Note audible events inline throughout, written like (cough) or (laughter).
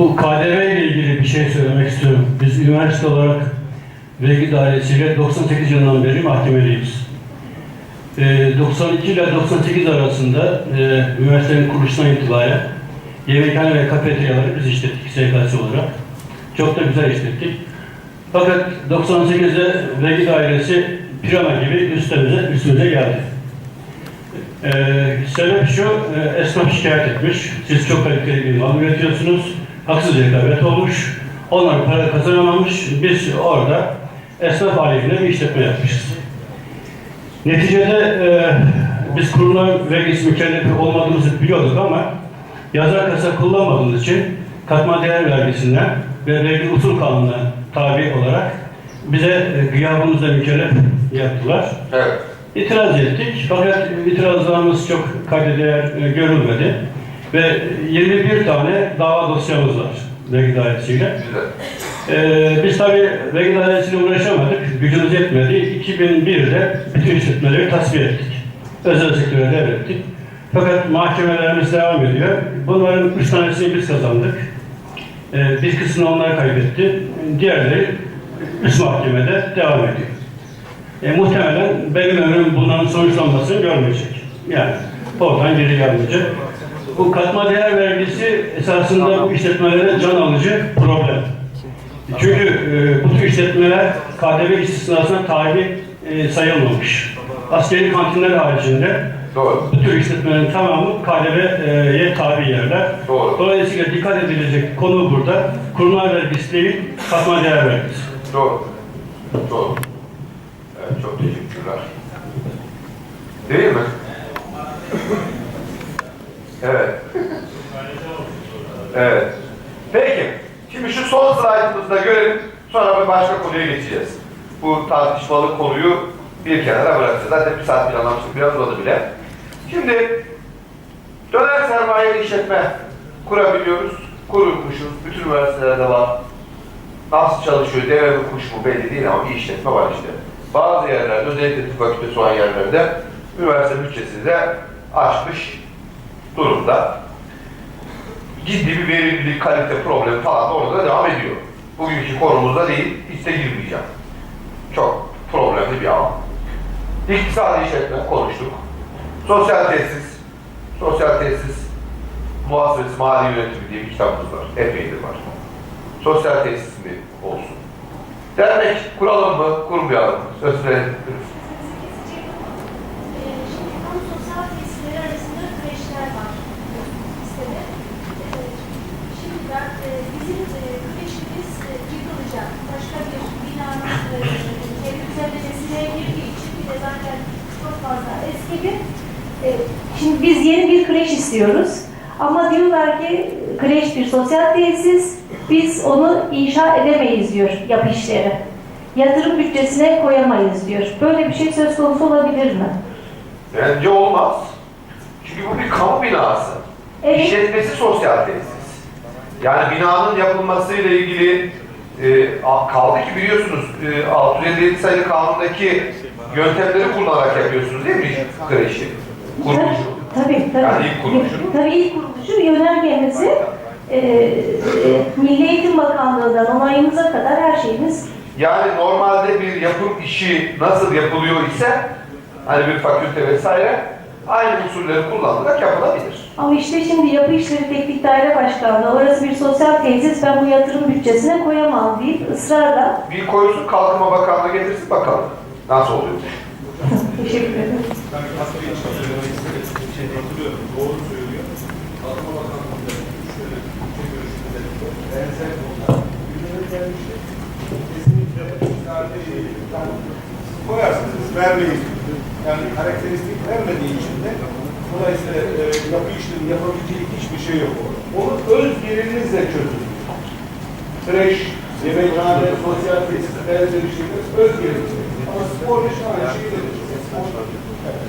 Bu KDV ile ilgili bir şey söylemek istiyorum. Biz üniversite olarak vergi dairesiyle 98 yılından beri mahkemeliyiz. Ee, 92 ile 98 arasında e, üniversitenin kuruluşundan itibaren yemekhane ve kafeteryaları biz işlettik SKS olarak. Çok da güzel işlettik. Fakat 98'de vergi dairesi pirana gibi üstümüze, üstümüze geldi. Ee, sebep şu, e, esnaf şikayet etmiş. Siz çok kaliteli bir mal üretiyorsunuz. Haksız rekabet olmuş. Onlar para kazanamamış. Biz orada esnaf aleyhine bir işletme yapmışız. Neticede e, biz kurumlar vergisi mükellefi olmadığımızı biliyorduk ama yazar kasa kullanmadığımız için katma değer vergisinden ve vergi usul kanununa tabi olarak bize e, gıyabımızda mükellef yaptılar. Evet. İtiraz ettik fakat itirazlarımız çok kayda değer e, görülmedi ve 21 tane dava dosyamız var vergi dairesiyle. Ee, biz tabii vergi dairesiyle uğraşamadık, gücümüz yetmedi. 2001'de bütün işletmeleri tasfiye ettik. Özel sektöre devrettik. Fakat mahkemelerimiz devam ediyor. Bunların üç tanesini biz kazandık. Ee, bir kısmını onlar kaybetti. Diğerleri üst mahkemede devam ediyor. E, muhtemelen benim ömrüm bundan sonuçlanmasını görmeyecek. Yani oradan geri gelmeyecek. Bu katma değer vergisi esasında bu işletmelere can alıcı problem. Çünkü e, bu tür işletmeler KDV istisnasına tabi e, sayılmamış. Askeri kantinler haricinde Doğru. bu tür işletmelerin tamamı KDV'ye tabi yerler. Doğru. Dolayısıyla dikkat edilecek konu burada kurumlar vergisi değil, katma değer vergisi. Doğru. Doğru. Evet, çok teşekkürler. Değil mi? Evet. Evet. Peki. Şimdi şu son slaytımızda görelim. Sonra bir başka konuya geçeceğiz. Bu tartışmalı konuyu bir kenara bırakacağız. Zaten bir saat planlamıştık. Biraz uzadı bile. Şimdi döner sermaye işletme kurabiliyoruz. Kurulmuşuz. Bütün üniversitelerde var. Nasıl çalışıyor, deve mi kuş mu belli değil ama bir işletme var işte. Bazı yerlerde, özellikle tıp fakültesi olan yerlerde üniversite bütçesini de aşmış durumda. Ciddi bir verimlilik, kalite problemi falan da orada da devam ediyor. Bugünkü konumuzda değil, hiç de girmeyeceğim. Çok problemli bir alan. İktisadi işletme konuştuk. Sosyal tesis, sosyal tesis muhasebesi mali yönetimi diye bir kitabımız var. Epeydir var. Sosyal tesis mi olsun? Dernek kuralım mı, kurmayalım mı? Söz verin. Şimdi kamu sosyal tesisleri arasında kreşler var listede. Ee, Şimdi ben e, bizim e, kreşimiz e, yıkılacak. Başka bir binanın e, kendi düzenlemesine girdiği için bir de zaten çok eskidi. E, Şimdi biz yeni bir kreş istiyoruz. Ama diyorlar ki kreş bir sosyal tesis, biz onu inşa edemeyiz diyor yapı işleri. Yatırım bütçesine koyamayız diyor. Böyle bir şey söz konusu olabilir mi? Bence olmaz. Çünkü bu bir kamu binası. Evet. İşletmesi sosyal tesis. Yani binanın yapılmasıyla ilgili e, kaldı ki biliyorsunuz e, 657 sayılı kanundaki yöntemleri kullanarak yapıyorsunuz değil mi kreşi? Kuruluşu. Tabii, tabii. Yani ilk kuruluşu. Tabii ilk kuruluşu yönergemizi e, e, Milli Eğitim Bakanlığı'ndan onayımıza kadar her şeyimiz Yani normalde bir yapım işi nasıl yapılıyor ise hani bir fakülte vesaire aynı usulleri kullanılarak yapılabilir. Ama işte şimdi Yapı İşleri Teknik Daire Başkanlığı, orası bir sosyal tesis, ben bu yatırım bütçesine koyamam deyip ısrarla Bir koysun Kalkınma Bakanlığı getirsin bakalım nasıl oluyor. teşekkür ederim. Ben aslında hiç söylemek istedim. Şey hatırlıyorum. Doğru söylüyor. Kalkınma Bakanlığı'nda şöyle bütçe görüşmeleri benzer konular gündeme gelmişti. Kesinlikle sadece koyarsınız, vermeyiz. Yani karakteristik vermediği için de dolayısıyla e, yapı işlemi yapabileceği hiçbir şey yok orada. Onu öz gelirinizle çözün. Kreş, yemekhane, sosyal tesis, benzeri şeyler öz gelirinizle. Ama spor işi aynı şey değil. Evet,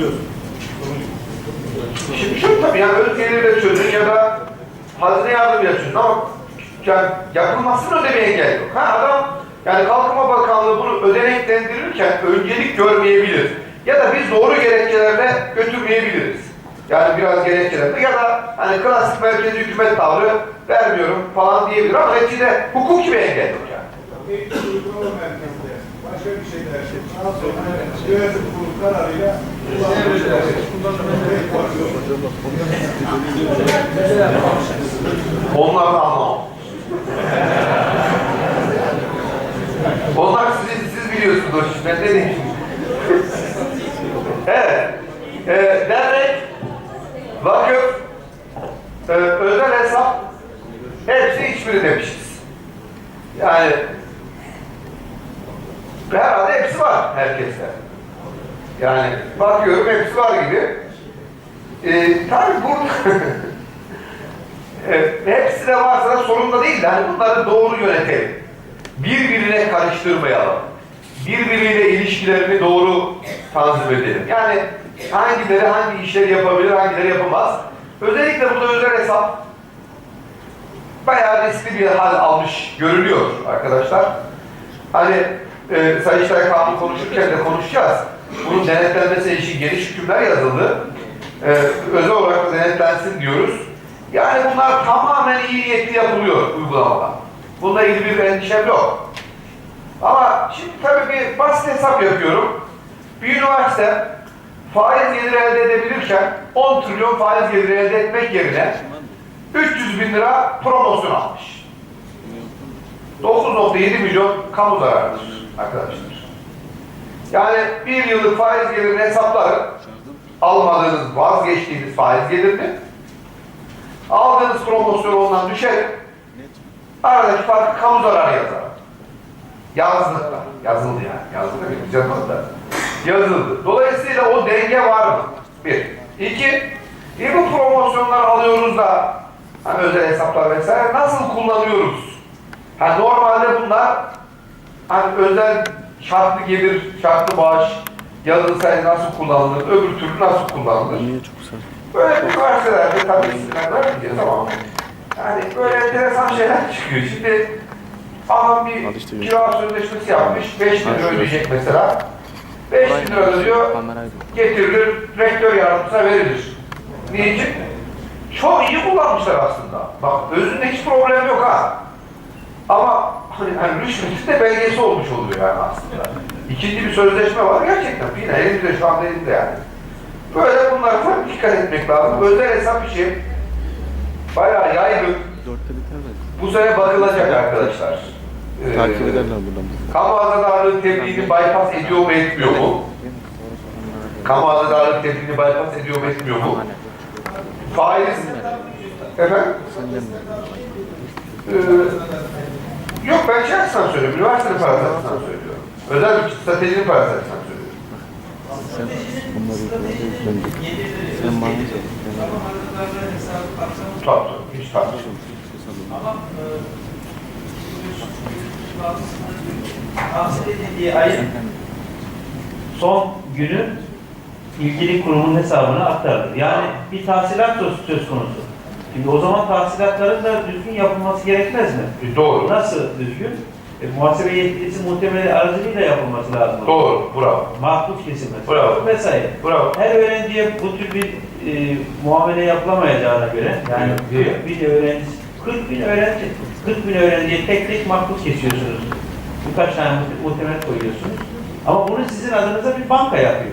Yok. Şimdi şu tabii yani öz geliri de çözün ya da hazine yardım yapıyorsun ama yani yapılmasını ödemeye engel yok. Ha adam yani Kalkınma Bakanlığı bunu ödeneklendirirken öncelik görmeyebilir. Ya da biz doğru gerekçelerle götürmeyebiliriz. Yani biraz gerekçeler ya da hani klasik merkezi hükümet tavrı vermiyorum falan diyebilir ama neticede hukuki bir engel yok yani. Eğitim uygulama merkezinde başka bir şeyler daha sonra yönetim kurulu kararıyla Onlar anlamam. Onlar siz, siz biliyorsunuz ben ne diyeyim. evet. Ee, dernek, vakıf, e, özel hesap hepsi hiçbiri demişiz. Yani herhalde hepsi var herkeste. Yani bakıyorum hepsi var gibi. Ee, tabii burada (laughs) Evet, hepsi de varsa sorun da değil de hani bunları doğru yönetelim. Birbirine karıştırmayalım. Birbiriyle ilişkilerini doğru tanzim edelim. Yani hangileri hangi işleri yapabilir, hangileri yapamaz. Özellikle burada özel hesap bayağı riskli bir hal almış görünüyor arkadaşlar. Hani e, Sayıştay Kanunu konuşurken de konuşacağız. Bunun denetlenmesi için geniş hükümler yazıldı. E, özel olarak denetlensin diyoruz. Yani bunlar tamamen iyi niyetli yapılıyor uygulamada. Bunda ilgili bir endişem yok. Ama şimdi tabii bir basit hesap yapıyorum. Bir üniversite faiz geliri elde edebilirken 10 trilyon faiz geliri elde etmek yerine 300 bin lira promosyon almış. 9.7 milyon kamu zararıdır arkadaşlar. Yani bir yıllık faiz gelirini hesaplarım. Almadığınız, vazgeçtiğiniz faiz gelirini aldığınız promosyon ondan düşer. Aradaki farkı kamu zararı yazar. Yazdı. Yazıldı yani. Yazdı da bir yazıldı da. Yazıldı. Dolayısıyla o denge var mı? Bir. İki. E bu promosyonları alıyoruz da hani özel hesaplar vesaire nasıl kullanıyoruz? Ha normalde bunlar hani özel şartlı gelir, şartlı bağış, yazılsaydı nasıl kullanılır, öbür türlü nasıl kullanılır? Böyle üniversitelerde tabii isimler vermeyeceğiz ama yani böyle enteresan şeyler çıkıyor. Şimdi adam bir kira sözleşmesi yapmış, 5 bin lira ödeyecek mesela. 5 bin lira ödüyor, getirilir, rektör yardımcısına verilir. Niçin? Çok iyi kullanmışlar aslında. Bak özünde hiç problem yok ha. Ama hani, rüşvetin de belgesi olmuş oluyor yani aslında. İkinci bir sözleşme var gerçekten. Yine elimde şu anda elimde yani. Böyle bunlara tabii dikkat etmek lazım. Özel hesap işi bayağı yaygın. Bu sene bakılacak arkadaşlar. Ee, Takip ederler buradan. Kamu azadarlığı tebliğini bypass ediyor mu etmiyor mu? Kamu azadarlığı tebliğini bypass ediyor mu etmiyor mu? Faiz efendim? Ee, yok ben şey açısından söylüyorum. Üniversitenin parası açısından söylüyorum. Özel bir stratejinin parası açısından söylüyorum. Bunları son günü ilgili kurumun hesabına aktarılır. Yani bir tahsilat söz konusu. Şimdi o zaman tahsilatların da düzgün yapılması gerekmez mi? E, Doğru. Nasıl düzgün? E, muhasebe yetkilisi muhtemeli aracılığıyla yapılması lazım. Doğru. Bravo. Mahpus kesilmesi Bravo. vesaire. Bravo. Her öğrenciye bu tür bir e, muamele yapılamayacağına göre yani Evet. 40 bin öğrenci 40 bin öğrenci 40 bin öğrenciye tek tek mahpus kesiyorsunuz. Birkaç tane muhte- muhtemel koyuyorsunuz. Ama bunu sizin adınıza bir banka yapıyor.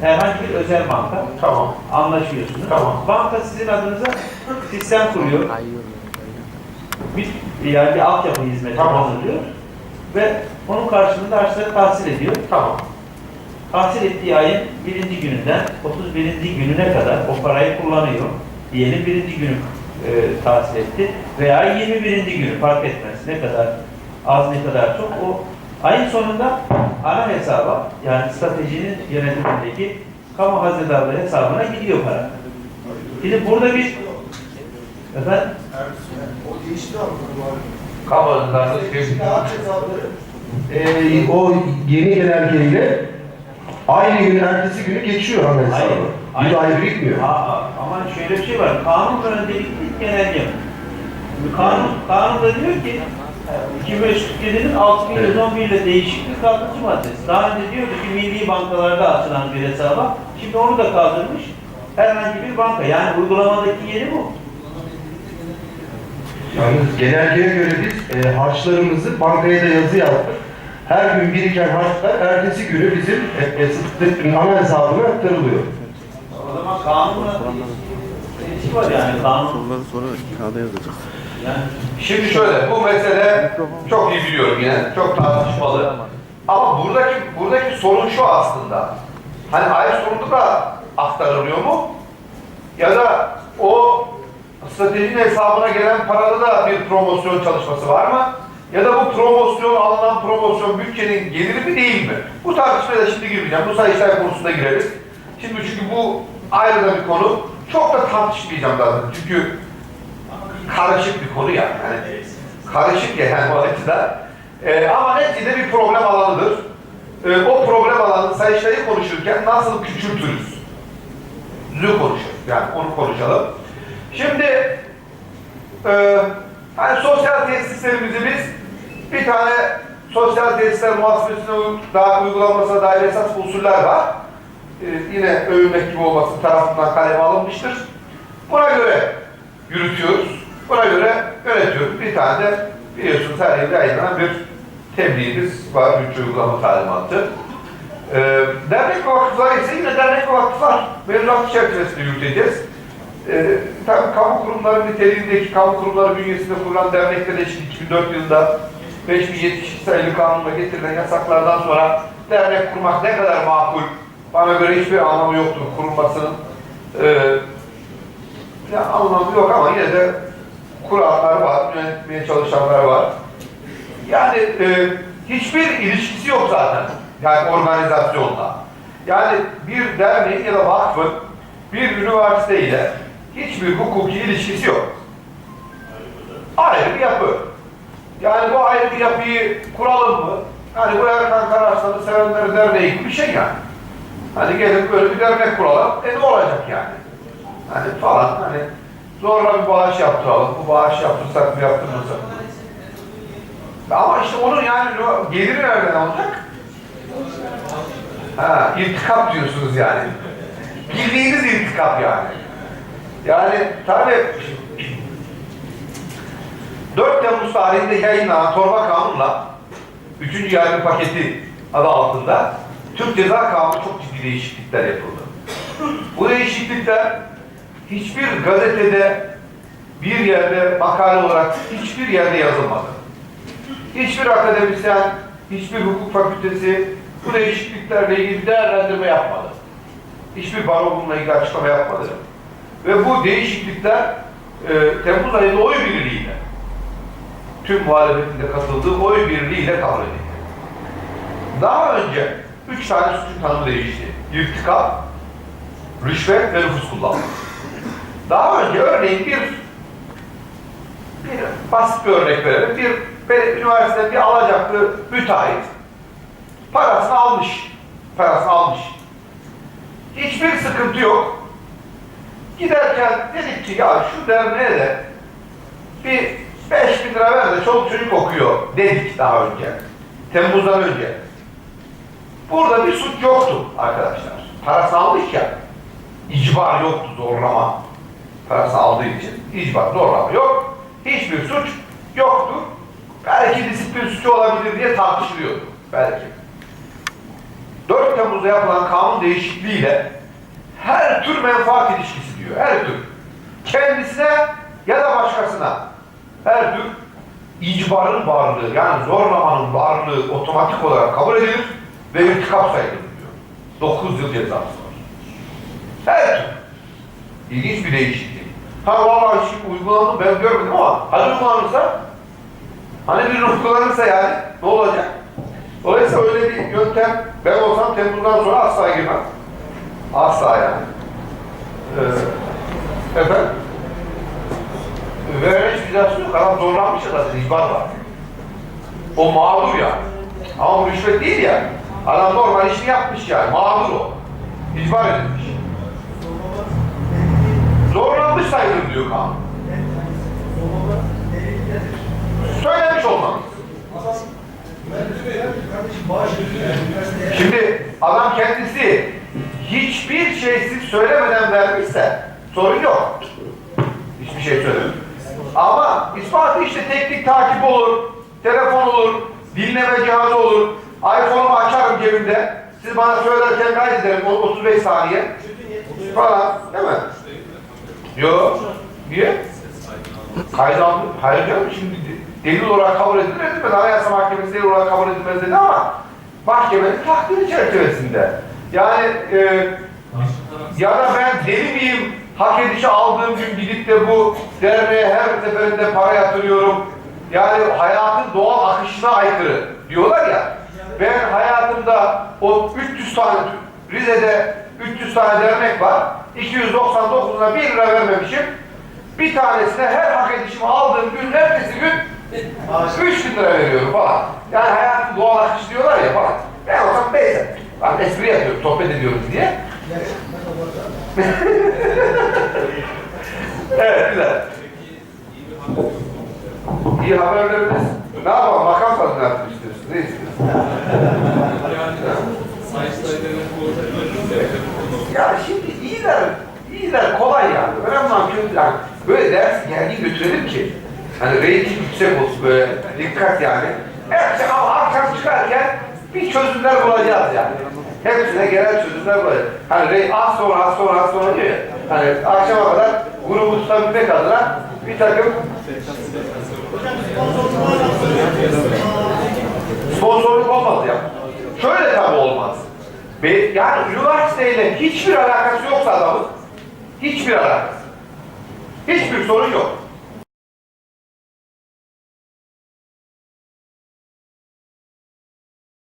Herhangi bir özel banka. Tamam. Anlaşıyorsunuz. Tamam. Banka sizin adınıza sistem kuruyor. Bir, yani bir altyapı hizmeti Tamam. hazırlıyor. Ve onun karşılığında harçları tahsil ediyor. Tamam. Tahsil ettiği ayın birinci gününden 31. gününe kadar o parayı kullanıyor. Diyelim birinci günü e, tahsil etti veya 21. günü fark etmez. Ne kadar az ne kadar çok o ayın sonunda ana hesaba yani stratejinin yönetimindeki kamu hazinedarlığı hesabına gidiyor para. Şimdi burada bir efendim O değişti tebliğ. Kağıt hesapları Ee, o yeni genelgeyle aynı gün ertesi günü geçiyor ana hesabı. Bir ay birikmiyor. Aa, ama şöyle bir şey var. Kanun öncelikli genelge. Kanun, kanun da diyor ki 2547'nin 6111 ile değişiklik kalkıcı maddesi. Daha önce diyordu ki milli bankalarda açılan bir hesaba. Şimdi onu da kaldırmış. herhangi bir banka. Yani uygulamadaki yeri bu. Yalnız genelgeye göre biz e, harçlarımızı bankaya da yazı yazdık. Her gün biriken harçlar ertesi günü bizim e, e, ana hesabına aktarılıyor. O zaman kanunla ilişki var yani kanun. Soruları sonra kağıda yazacağız. Yani Şimdi şöyle, bu mesele çok iyi biliyorum yine, çok tartışmalı. Ama buradaki buradaki sorun şu aslında. Hani ay sonunda da aktarılıyor mu? Ya da o stratejinin hesabına gelen parada da bir promosyon çalışması var mı? Ya da bu promosyon, alınan promosyon bütçenin geliri mi değil mi? Bu tartışmaya da şimdi girmeyeceğim. Bu sayıştay konusunda gireriz. Şimdi çünkü bu ayrı da bir konu. Çok da tartışmayacağım zaten. Çünkü karışık bir konu yani. yani karışık ya yani bu açıdan. Ee, ama neticede bir problem alanıdır. Ee, o problem alanı sayıştayı konuşurken nasıl küçültürüz? Zü konuşuruz. Yani onu konuşalım. Şimdi e, hani sosyal tesislerimizi biz bir tane sosyal tesisler muhasebesine daha uygulanmasına dair esas usuller var. Ee, yine övünmek gibi olması tarafından kaleme alınmıştır. Buna göre yürütüyoruz. Buna göre yönetiyoruz. Bir tane de biliyorsunuz her yıl yayınlanan bir tebliğimiz var. Bütçe uygulama talimatı. Ee, dernek ve vakıflar ise yine dernek ve vakıflar mevzuat çerçevesinde yürüteceğiz. Ee, tabii kamu kurumları niteliğindeki kamu kurumları bünyesinde kurulan dernekler de şimdi 2004 yılında 5072 sayılı kanunla getirilen yasaklardan sonra dernek kurmak ne kadar makul bana göre hiçbir anlamı yoktur kurulmasının. Ee, ya anlamı yok ama yine de kuranlar var, yönetmeye çalışanlar var. Yani e, hiçbir ilişkisi yok zaten. Yani organizasyonla. Yani bir derneğin ya da vakfın bir üniversite ile hiçbir hukuki ilişkisi yok. Ayrı bir yapı. Yani bu ayrı bir yapıyı kuralım mı? Hani bu Erkan Kararslan'ı sevenleri derneği gibi bir şey yani. Hani gelip böyle bir dernek kuralım. E ne olacak yani? Hani falan hani zorla bir bağış yaptıralım. Bu bağış yaptırsak mı yaptırmasak mı? Ama işte onun yani geliri nereden alacak? Ha, irtikap diyorsunuz yani. Bildiğiniz irtikap yani. Yani tabii 4 Temmuz tarihinde yayınlanan torba kanunla 3. yargı paketi adı altında Türk Ceza Kanunu çok ciddi değişiklikler yapıldı. Bu değişiklikler hiçbir gazetede bir yerde makale olarak hiçbir yerde yazılmadı. Hiçbir akademisyen, hiçbir hukuk fakültesi bu değişikliklerle ilgili değerlendirme yapmadı. Hiçbir baro bununla ilgili açıklama yapmadı. Ve bu değişiklikler e, Temmuz ayında oy birliğiyle tüm muhalefetin de katıldığı oy birliğiyle kabul edildi. Daha önce üç tane suçun tanımı değişti. İrtikap, rüşvet ve nüfus kullanma. Daha önce örneğin bir bir basit bir örnek verelim. Bir, bir üniversitede bir alacaklı müteahhit parasını almış. Parasını almış. Hiçbir sıkıntı yok. Giderken dedik ki ya şu derneğe de bir 5 bin lira ver de çoluk çocuk okuyor dedik daha önce. Temmuz'dan önce. Burada bir suç yoktu arkadaşlar. Parasını almış ya. İcbar yoktu zorlama. Parasını aldığı için icbar zorlama yok. Hiçbir suç yoktu. Belki disiplin suçu olabilir diye tartışılıyordu. Belki. 4 Temmuz'da yapılan kanun değişikliğiyle her tür menfaat ilişkisi diyor. Her tür. Kendisine ya da başkasına her tür icbarın varlığı yani zorlamanın varlığı otomatik olarak kabul edilir ve irtikap sayılır diyor. 9 yıl cezası var. Her tür. İlginç bir değişiklik. Ha vallahi şimdi uygulandı ben görmedim ama hadi uygulanırsa hani bir uygulanırsa yani ne olacak? Dolayısıyla öyle bir yöntem ben olsam Temmuz'dan sonra asla girmem. Asla yani. Ee, efendim? Veren hiçbir cezası yok. Adam zorlanmış zaten ihbar var. O mağdur ya. Ama bu rüşvet değil ya. Adam normal işini yapmış yani. Mağdur o. İcbar edilmiş. Zorlanmış sayılır diyor kanun. Söylemiş olmamız. Şimdi adam kendisi hiçbir şey siz söylemeden vermişse sorun yok. Hiçbir şey söylemedim. Ama ispatı işte teknik takip olur, telefon olur, dinleme cihazı olur. iPhone'umu açarım cebimde. Siz bana söylerken kaydederim o- 35 saniye falan değil mi? Yok. Niye? Kaydı aldım. Hayır canım şimdi de- delil olarak kabul edilir edilmez. Anayasa Mahkemesi delil olarak kabul edilmez dedi ama mahkemenin takdiri çerçevesinde. Yani e, ya da ben deli miyim? Hak edişi aldığım gün gidip de bu derneğe her seferinde para yatırıyorum. Yani hayatın doğal akışına aykırı diyorlar ya. Ben hayatımda o 300 tane Rize'de 300 tane dernek var. 299'una 1 lira vermemişim. Bir tanesine her hak edişimi aldığım gün, ertesi gün 3 bin lira veriyorum falan. Yani hayatın doğal akışı diyorlar ya falan. Ben olsam neyse. Ben espri yapıyorum, sohbet ediyoruz diye. (laughs) evet, güzel. İyi haberleriniz. Ne yapalım? Makam tazminatı mı istiyorsun? Ne istiyorsun? Ya şimdi iyiler, iyiler kolay yani. Önemli olan kötü yani. Böyle ders geldiği götürelim ki. Hani reyting yüksek olsun böyle. Dikkat yani. Evet ama bir çözümler bulacağız yani. Hepsine genel çözümler bulacağız. Hani az sonra az sonra az sonra diyor ya. Hani akşama kadar grubu tutabilmek adına bir takım sponsorluk olmaz ya. Şöyle tabii olmaz. Yani üniversiteyle hiçbir alakası yoksa adamın, hiçbir alakası. Hiçbir sorun yok.